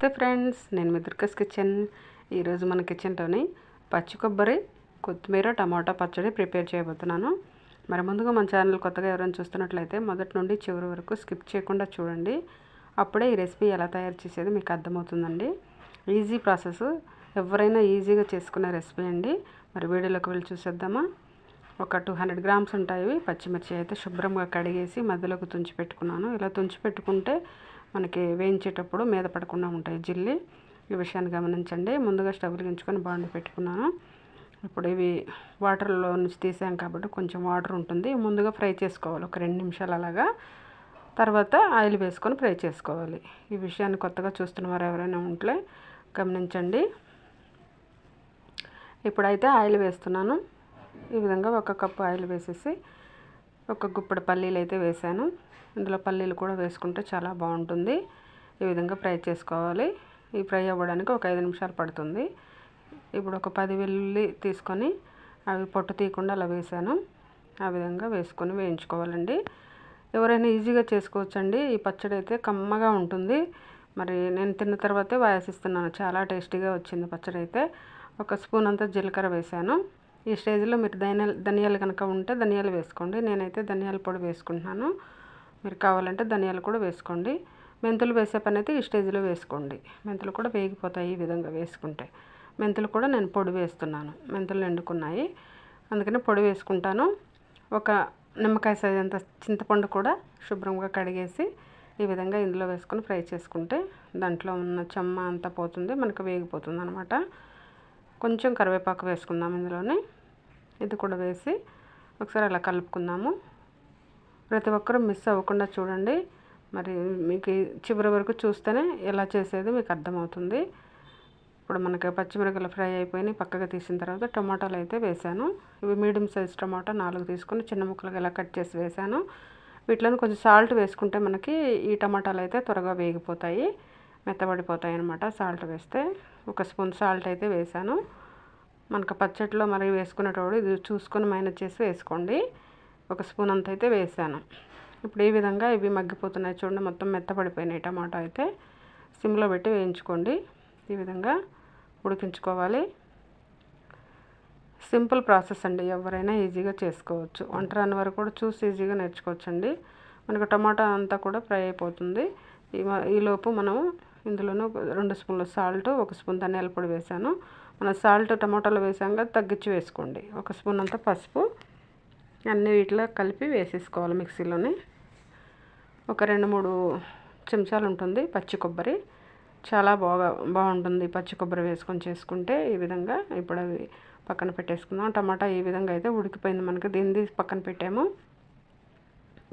Hello friends నేను మీ దుర్గస్ kitchen. ఈరోజు మన కిచెన్లోని పచ్చి కొబ్బరి కొత్తిమీర టమాటా పచ్చడి ప్రిపేర్ చేయబోతున్నాను. మరి ముందుగా మన ఛానల్ కొత్తగా ఎవరైనా చూస్తున్నట్లయితే మొదటి నుండి చివరి వరకు స్కిప్ చేయకుండా చూడండి. అప్పుడే ఈ రెసిపీ ఎలా తయారు చేసేది మీకు అర్థమవుతుందండి. ఈజీ ప్రాసెస్ ఎవరైనా ఈజీగా చేసుకునే రెసిపీ అండి. మరి వీడియోలోకి వెళ్ళి చూసేద్దామా? ఒక టూ హండ్రెడ్ గ్రామ్స్ ఉంటాయి. పచ్చిమిర్చి అయితే శుభ్రంగా కడిగేసి మధ్యలోకి తుంచి పెట్టుకున్నాను. ఇలా తుంచి పెట్టుకుంటే మనకి వేయించేటప్పుడు మీద పడకుండా ఉంటాయి జిల్లి. ఈ విషయాన్ని గమనించండి. ముందుగా స్టవ్ వెలిగించుకొని బాండి పెట్టుకున్నాను. ఇప్పుడు ఇవి వాటర్లో నుంచి తీసాం కాబట్టి కొంచెం వాటర్ ఉంటుంది. ముందుగా ఫ్రై చేసుకోవాలి. ఒక రెండు నిమిషాలు అలాగా. తర్వాత ఆయిల్ వేసుకొని ఫ్రై చేసుకోవాలి. ఈ విషయాన్ని కొత్తగా చూస్తున్న వారు ఎవరైనా ఉంటే గమనించండి. ఇప్పుడైతే ఆయిల్ వేస్తున్నాను. ఈ విధంగా ఒక కప్పు ఆయిల్ వేసేసి ఒక గుప్పడి పల్లీలు అయితే వేసాను. ఇందులో పల్లీలు కూడా వేసుకుంటే చాలా బాగుంటుంది. ఈ విధంగా ఫ్రై చేసుకోవాలి. ఈ ఫ్రై అవ్వడానికి ఒక ఐదు నిమిషాలు పడుతుంది. ఇప్పుడు ఒక పది వెల్లుల్లి తీసుకొని అవి పొట్టు తీయకుండా అలా వేసాను. ఆ విధంగా వేసుకొని వేయించుకోవాలండి. ఎవరైనా ఈజీగా చేసుకోవచ్చండి. ఈ పచ్చడి అయితే కమ్మగా ఉంటుంది. మరి నేను తిన్న తర్వాతే వాసిస్తున్నాను చాలా టేస్టీగా వచ్చింది పచ్చడి అయితే. ఒక స్పూన్ అంతా జీలకర్ర వేసాను. ఈ స్టేజ్లో మీరు ధనియాలు ధనియాలు కనుక ఉంటే ధనియాలు వేసుకోండి. నేనైతే ధనియాల పొడి వేసుకుంటున్నాను. మీరు కావాలంటే ధనియాలు కూడా వేసుకోండి. మెంతులు వేసే పని అయితే ఈ స్టేజ్లో వేసుకోండి. మెంతులు కూడా వేగిపోతాయి ఈ విధంగా వేసుకుంటే. మెంతులు కూడా నేను పొడి వేస్తున్నాను. మెంతులు ఎండుకున్నాయి అందుకని పొడి వేసుకుంటాను. ఒక నిమ్మకాయ సైజ్ అంత చింతపండు కూడా శుభ్రంగా కడిగేసి ఈ విధంగా ఇందులో వేసుకొని ఫ్రై చేసుకుంటే దాంట్లో ఉన్న చెమ్మ అంతా పోతుంది మనకు వేగిపోతుంది అనమాట కొంచెం కరివేపాకు వేసుకుందాం ఇందులోనే. ఇది కూడా వేసి ఒకసారి అలా కలుపుకుందాము. ప్రతి ఒక్కరూ మిస్ అవ్వకుండా చూడండి. మరి మీకు చివరి వరకు చూస్తేనే ఎలా చేసేది మీకు అర్థమవుతుంది. ఇప్పుడు మనకి పచ్చిమిరపకాయలు ఫ్రై అయిపోయినాయి. పక్కగా తీసిన తర్వాత టమాటాలు అయితే వేసాను. ఇవి మీడియం సైజ్ టమాటా నాలుగు తీసుకొని చిన్న ముక్కలుగా ఇలా కట్ చేసి వేసాను. వీటిలోని కొంచెం సాల్ట్ వేసుకుంటే మనకి ఈ టమాటాలు అయితే త్వరగా వేగిపోతాయి. మెత్తబడిపోతాయి అనమాట సాల్ట్ వేస్తే. ఒక స్పూన్ సాల్ట్ అయితే వేసాను. మనకు పచ్చట్లో మరి వేసుకునేటప్పుడు ఇది చూసుకొని మైనస్ చేసి వేసుకోండి. ఒక స్పూన్ అంత అయితే వేసాను. ఇప్పుడు ఈ విధంగా ఇవి మగ్గిపోతున్నాయి చూడండి మొత్తం మెత్తపడిపోయినాయి టమాటో అయితే. సిమ్లో పెట్టి వేయించుకోండి. ఈ విధంగా ఉడికించుకోవాలి. సింపుల్ ప్రాసెస్ అండి ఎవరైనా ఈజీగా చేసుకోవచ్చు. వంట రాని వారు కూడా చూసి ఈజీగా నేర్చుకోవచ్చు అండి మనకు టమాటా అంతా కూడా ఫ్రై అయిపోతుంది. ఈలోపు మనం ఇందులోనూ రెండు స్పూన్ల సాల్ట్ ఒక స్పూన్ ధనియాల పొడి వేసాను. మన సాల్ట్ టమాటాలు వేసాం కదా తగ్గించి వేసుకోండి. ఒక స్పూన్ అంతా పసుపు. అన్ని వీటిలో కలిపి వేసేసుకోవాలి మిక్సీలోని. ఒక రెండు మూడు చెంచాలు ఉంటుంది పచ్చి కొబ్బరి. చాలా బాగా బాగుంటుంది పచ్చి కొబ్బరి వేసుకొని చేసుకుంటే ఈ విధంగా. ఇప్పుడు అవి పక్కన పెట్టేసుకుందాం. టమాటా ఈ విధంగా అయితే ఉడికిపోయింది మనకి. దీన్ని పక్కన పెట్టాము.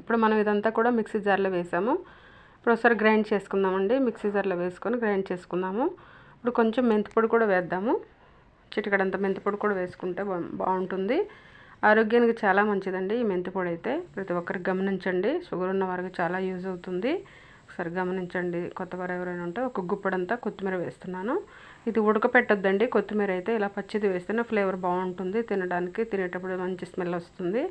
ఇప్పుడు మనం ఇదంతా కూడా మిక్సీ జార్లో వేసాము. ఇప్పుడు ఒకసారి గ్రైండ్ చేసుకుందామండి. మిక్సీ జార్లో వేసుకొని గ్రైండ్ చేసుకుందాము. ఇప్పుడు కొంచెం మెంతిపొడి కూడా వేద్దాము. చిటికడంత మెంతిపొడి కూడా వేసుకుంటే బాగుంటుంది. ఆరోగ్యానికి చాలా మంచిదండి ఈ మెంతిపొడి అయితే. ప్రతి ఒక్కరికి గమనించండి. షుగర్ ఉన్న వారికి చాలా యూజ్ అవుతుంది. ఒకసారి గమనించండి. కొత్తవారు ఎవరైనా ఉంటే ఒక గుప్పడంతా కొత్తిమీర వేస్తున్నాను. ఇది ఉడకపెట్టొద్దండి. కొత్తిమీర అయితే ఇలా పచ్చిది వేస్తేనే ఫ్లేవర్ బాగుంటుంది. తినడానికి తినేటప్పుడు మంచి స్మెల్ వస్తుంది.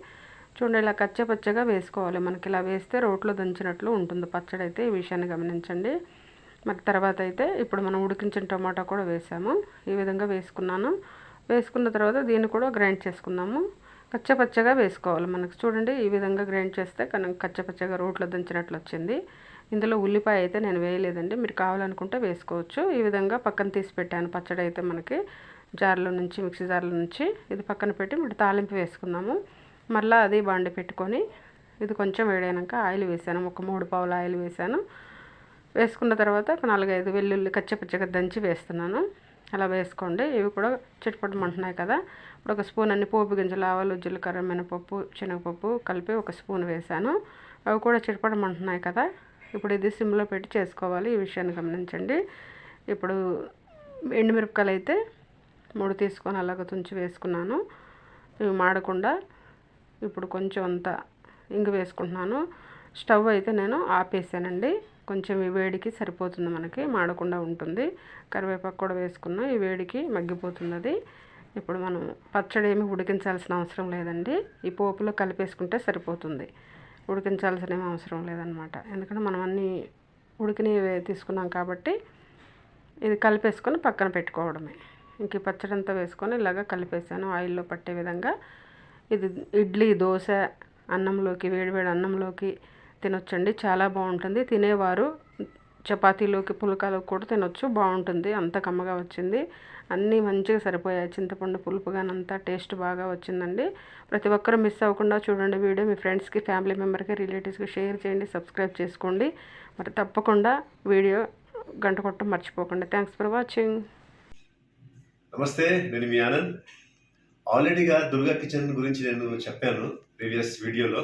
చూడండి ఇలా కచ్చపచ్చగా వేసుకోవాలి. మనకి ఇలా వేస్తే రోట్లో దంచినట్లు ఉంటుంది. పచ్చడి అయితే ఈ విషయాన్ని గమనించండి. మరి తర్వాత అయితే ఇప్పుడు మనం ఉడికించిన టమాటా కూడా వేసాము. ఈ విధంగా వేసుకున్నాను. వేసుకున్న తర్వాత దీన్ని కూడా గ్రైండ్ చేసుకున్నాము కచ్చపచ్చగా వేసుకోవాలి మనకు. చూడండి ఈ విధంగా గ్రైండ్ చేస్తే కనుక కచ్చపచ్చగా రోట్లో దంచినట్లు వచ్చింది. ఇందులో ఉల్లిపాయ అయితే నేను వేయలేదండి. మీరు కావాలనుకుంటే వేసుకోవచ్చు. ఈ విధంగా పక్కన తీసి పెట్టాను పచ్చడి అయితే మనకి జార్లో నుంచి మిక్సీ జార్లో నుంచి. ఇది పక్కన పెట్టి మరి తాలింపు వేసుకున్నాము మళ్ళీ అది బాండి పెట్టుకొని ఇది కొంచెం వేడైనాక ఆయిల్ వేసాను. ఒక మూడు పావుల ఆయిల్ వేసాను. వేసుకున్న తర్వాత ఒక నాలుగైదు వెల్లుల్లి కచ్చపచ్చగా దంచి వేస్తున్నాను. అలా వేసుకోండి. ఇవి కూడా చిటపటమంటున్నాయి కదా. ఇప్పుడు ఒక స్పూన్ అన్ని పోపు గింజలు ఆవాలు జీలకర్ర మినపప్పు శనగపప్పు కలిపి ఒక స్పూన్ వేసాను అవి కూడా చిటపటమంటున్నాయి కదా. ఇప్పుడు ఇది సిమ్లో పెట్టి చేసుకోవాలి. ఈ విషయాన్ని గమనించండి. ఇప్పుడు ఎండుమిరపకాయలు అయితే మూడు తీసుకొని అలాగ తుంచి వేసుకున్నాను. ఇవి మాడకుండా ఇప్పుడు కొంచెం అంత ఇంగు వేసుకుంటున్నాను. స్టవ్ అయితే నేను ఆపేసానండి. కొంచెం ఈ వేడికి సరిపోతుంది మనకి మాడకుండా ఉంటుంది. కరివేపాకు కూడా వేసుకున్నాం ఈ వేడికి మగ్గిపోతుంది అది ఇప్పుడు మనం పచ్చడి ఏమి ఉడికించాల్సిన అవసరం లేదండి. ఈ పోపులో కలిపేసుకుంటే సరిపోతుంది. ఉడికించాల్సిన అవసరం లేదనమాట ఎందుకంటే మనం అన్నీ ఉడికినవి తీసుకున్నాం కాబట్టి ఇది కలిపేసుకొని పక్కన పెట్టుకోవడమే. ఇంక పచ్చడి అంతా వేసుకొని ఇలాగ కలిపేసాను. ఆయిల్లో పట్టే విధంగా ఇది ఇడ్లీ దోశ అన్నంలోకి వేడివేడి అన్నంలోకి తినొచ్చండి చాలా బాగుంటుంది. తినేవారు చపాతీలోకి పుల్కాలోకి కూడా తినొచ్చు బాగుంటుంది. అంత కమ్మగా వచ్చింది. అన్నీ మంచిగా సరిపోయాయి. చింతపండు పులుపుగానంతా టేస్ట్ బాగా వచ్చిందండి. ప్రతి ఒక్కరు మిస్ అవ్వకుండా చూడండి వీడియో. మీ ఫ్రెండ్స్కి ఫ్యామిలీ మెంబర్కి రిలేటివ్స్కి షేర్ చేయండి సబ్స్క్రైబ్ చేసుకోండి. మరి తప్పకుండా వీడియో గంట కొట్టడం మర్చిపోకండి. Thanks for watching. నమస్తే నేను మీ ఆనంద్. ఆల్రెడీగా దుర్గా కిచెన్ గురించి నేను చెప్పాను ప్రీవియస్ వీడియోలో.